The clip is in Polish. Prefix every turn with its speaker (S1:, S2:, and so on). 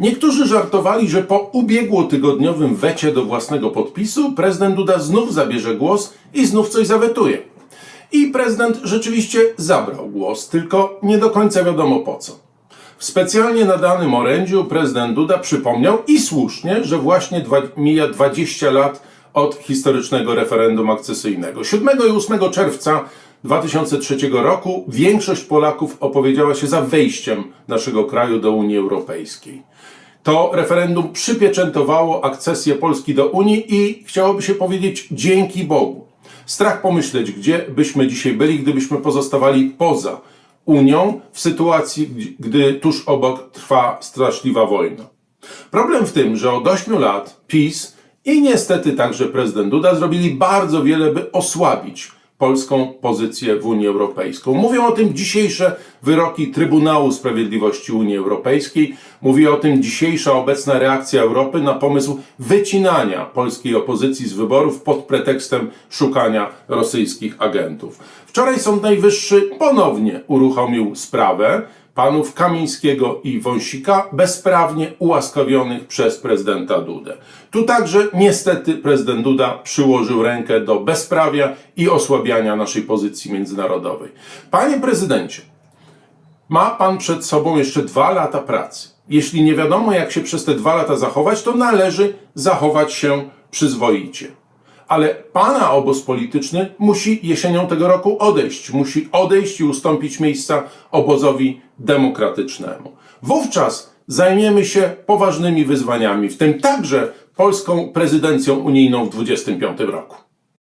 S1: Niektórzy żartowali, że po ubiegłotygodniowym wecie do własnego podpisu prezydent Duda znów zabierze głos i znów coś zawetuje. I prezydent rzeczywiście zabrał głos, tylko nie do końca wiadomo po co. W specjalnie nadanym orędziu prezydent Duda przypomniał i słusznie, że właśnie dwa, mija 20 lat od historycznego referendum akcesyjnego. 7 i 8 czerwca 2003 roku większość Polaków opowiedziała się za wejściem naszego kraju do Unii Europejskiej. To referendum przypieczętowało akcesję Polski do Unii i chciałoby się powiedzieć dzięki Bogu. Strach pomyśleć, gdzie byśmy dzisiaj byli, gdybyśmy pozostawali poza Unią w sytuacji, gdy tuż obok trwa straszliwa wojna. Problem w tym, że od 8 lat PiS i niestety także prezydent Duda zrobili bardzo wiele, by osłabić polską pozycję w Unii Europejskiej. Mówią o tym dzisiejsze wyroki Trybunału Sprawiedliwości Unii Europejskiej, mówi o tym dzisiejsza obecna reakcja Europy na pomysł wycinania polskiej opozycji z wyborów pod pretekstem szukania rosyjskich agentów. Wczoraj Sąd Najwyższy ponownie uruchomił sprawę panów Kamińskiego i Wąsika, bezprawnie ułaskawionych przez prezydenta Dudę. Tu także niestety prezydent Duda przyłożył rękę do bezprawia i osłabiania naszej pozycji międzynarodowej. Panie prezydencie, ma pan przed sobą jeszcze dwa lata pracy. Jeśli nie wiadomo, jak się przez te dwa lata zachować, to należy zachować się przyzwoicie. Ale pana obóz polityczny musi jesienią tego roku odejść. Musi odejść i ustąpić miejsca obozowi demokratycznemu. Wówczas zajmiemy się poważnymi wyzwaniami, w tym także polską prezydencją unijną w 2025 roku.